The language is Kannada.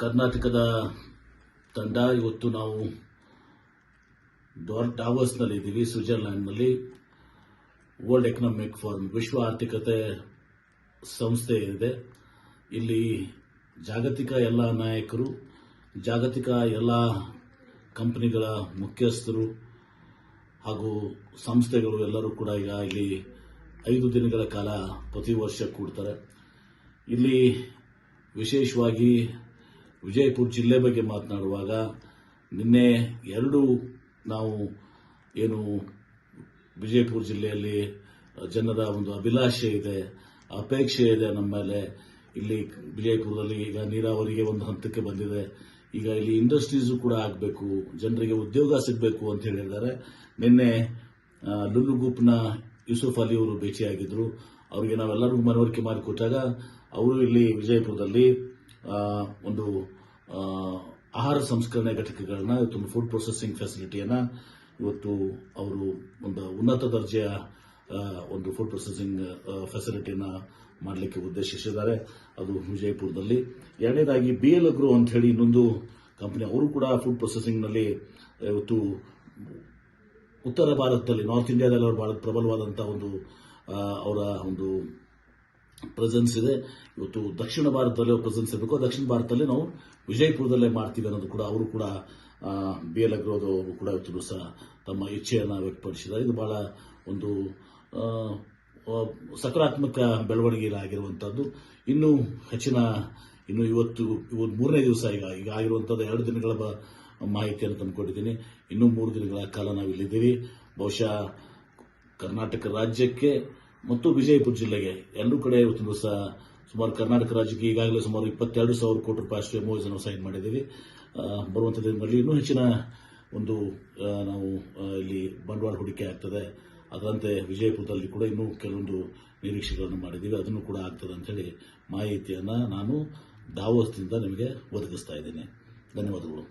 ಕರ್ನಾಟಕದ ತಂಡ ಇವತ್ತು ನಾವು ಡಾರ್ ಟಾವರ್ಸ್ನಲ್ಲಿ ಇದ್ದೀವಿ, ಸ್ವಿಟ್ಜರ್ಲ್ಯಾಂಡ್ನಲ್ಲಿ. ವರ್ಲ್ಡ್ ಎಕನಾಮಿಕ್ ಫೋರಂ, ವಿಶ್ವ ಆರ್ಥಿಕತೆ ಸಂಸ್ಥೆ ಇದೆ. ಇಲ್ಲಿ ಜಾಗತಿಕ ಎಲ್ಲ ನಾಯಕರು, ಜಾಗತಿಕ ಎಲ್ಲ ಕಂಪನಿಗಳ ಮುಖ್ಯಸ್ಥರು ಹಾಗೂ ಸಂಸ್ಥೆಗಳು ಎಲ್ಲರೂ ಕೂಡ ಈಗ ಇಲ್ಲಿ ಐದು ದಿನಗಳ ಕಾಲ ಪ್ರತಿ ವರ್ಷ ಕೂಡ್ತಾರೆ. ಇಲ್ಲಿ ವಿಶೇಷವಾಗಿ ವಿಜಯಪುರ ಜಿಲ್ಲೆ ಬಗ್ಗೆ ಮಾತನಾಡುವಾಗ ನಿನ್ನೆ ಎರಡು ನಾವು ಏನು ವಿಜಯಪುರ ಜಿಲ್ಲೆಯಲ್ಲಿ ಜನರ ಒಂದು ಅಭಿಲಾಷೆ ಇದೆ, ಅಪೇಕ್ಷೆ ಇದೆ ನಮ್ಮ ಮೇಲೆ. ಇಲ್ಲಿ ವಿಜಯಪುರದಲ್ಲಿ ಈಗ ನೀರಾವರಿಗೆ ಒಂದು ಹಂತಕ್ಕೆ ಬಂದಿದೆ. ಈಗ ಇಲ್ಲಿ ಇಂಡಸ್ಟ್ರೀಸು ಕೂಡ ಆಗಬೇಕು, ಜನರಿಗೆ ಉದ್ಯೋಗ ಸಿಗಬೇಕು ಅಂತ ಹೇಳಿದ್ದಾರೆ. ನಿನ್ನೆ ಲುಲ್ಲು ಯೂಸುಫ್ ಅಲಿ ಅವರು ಭೇಟಿಯಾಗಿದ್ದರು. ಅವರಿಗೆ ನಾವೆಲ್ಲರಿಗೂ ಮನವರಿಕೆ ಮಾಡಿಕೊಟ್ಟಾಗ ಅವರು ಇಲ್ಲಿ ವಿಜಯಪುರದಲ್ಲಿ ಒಂದು ಆಹಾರ ಸಂಸ್ಕರಣೆ ಘಟಕಗಳನ್ನ ಇವತ್ತು ಫುಡ್ ಪ್ರೊಸೆಸಿಂಗ್ ಫೆಸಿಲಿಟಿಯನ್ನ ಇವತ್ತು ಅವರು ಒಂದು ಉನ್ನತ ದರ್ಜೆಯ ಒಂದು ಫುಡ್ ಪ್ರೊಸೆಸಿಂಗ್ ಫೆಸಿಲಿಟಿಯನ್ನ ಮಾಡಲಿಕ್ಕೆ ಉದ್ದೇಶಿಸಿದ್ದಾರೆ. ಅದು ವಿಜಯಪುರದಲ್ಲಿ. ಎರಡನೇದಾಗಿ ಬಿ ಎಲ್ ಅಗ್ರೋ ಅಂತ ಹೇಳಿ ಇನ್ನೊಂದು ಕಂಪನಿ ಅವರು ಕೂಡ ಫುಡ್ ಪ್ರೊಸೆಸಿಂಗ್ನಲ್ಲಿ ಇವತ್ತು ಉತ್ತರ ಭಾರತದಲ್ಲಿ ನಾರ್ತ್ ಇಂಡಿಯಾದಲ್ಲಿ ಅವರು ಬಹಳ ಪ್ರಬಲವಾದಂಥ ಒಂದು ಅವರ ಒಂದು ಪ್ರೆಸೆನ್ಸ್ ಇದೆ. ಇವತ್ತು ದಕ್ಷಿಣ ಭಾರತದಲ್ಲಿ ಪ್ರೆಸೆನ್ಸ್ ಇರಬೇಕು. ದಕ್ಷಿಣ ಭಾರತದಲ್ಲಿ ನಾವು ವಿಜಯಪುರದಲ್ಲೇ ಮಾಡ್ತೀವಿ ಅನ್ನೋದು ಕೂಡ ಅವರು ಕೂಡ ಬಿ ಎಲ್ ಅಗ್ರೋದು ಅವರು ಕೂಡ ಇವತ್ತು ಸಹ ತಮ್ಮ ಇಚ್ಛೆಯನ್ನು ವ್ಯಕ್ತಪಡಿಸಿದ್ದಾರೆ. ಇದು ಬಹಳ ಒಂದು ಸಕಾರಾತ್ಮಕ ಬೆಳವಣಿಗೆ ಆಗಿರುವಂಥದ್ದು ಇನ್ನೂ ಹೆಚ್ಚಿನ, ಇನ್ನು ಇವತ್ತು ಇವತ್ತು ಮೂರನೇ ದಿವಸ ಈಗ ಈಗ ಆಗಿರುವಂಥದ್ದು ಎರಡು ದಿನಗಳ ಮಾಹಿತಿಯನ್ನು ತಂದುಕೊಂಡಿದ್ದೀನಿ ಇನ್ನೂ ಮೂರು ದಿನಗಳ ಕಾಲ ನಾವು ಇಲ್ಲಿದ್ದೀವಿ ಬಹುಶಃ ಕರ್ನಾಟಕ ರಾಜ್ಯಕ್ಕೆ ಮತ್ತು ವಿಜಯಪುರ ಜಿಲ್ಲೆಗೆ ಎರಡೂ ಕಡೆ ಇವತ್ತಿನ ದಿವಸ ಸುಮಾರು ಕರ್ನಾಟಕ ರಾಜ್ಯಕ್ಕೆ ಈಗಾಗಲೇ ಸುಮಾರು ಇಪ್ಪತ್ತೆರಡು ಸಾವಿರ ಕೋಟಿ ರೂಪಾಯಿ ಅಷ್ಟು ಎಂ ಅನ್ನು ಸೈನ್ ಮಾಡಿದ್ದೀವಿ. ಬರುವಂಥ ದಿನಗಳಲ್ಲಿ ಇನ್ನೂ ಹೆಚ್ಚಿನ ಒಂದು ನಾವು ಇಲ್ಲಿ ಬಂಡವಾಳ ಹೂಡಿಕೆ ಆಗ್ತದೆ. ಅದರಂತೆ ವಿಜಯಪುರದಲ್ಲಿ ಕೂಡ ಇನ್ನೂ ಕೆಲವೊಂದು ನಿರೀಕ್ಷೆಗಳನ್ನು ಮಾಡಿದ್ದೀವಿ. ಅದನ್ನು ಕೂಡ ಆಗ್ತದೆ ಅಂತೇಳಿ ಮಾಹಿತಿಯನ್ನು ನಾನು ದಾವೋಸ್ನಿಂದ ನಿಮಗೆ ಒದಗಿಸ್ತಾ ಇದ್ದೇನೆ. ಧನ್ಯವಾದಗಳು.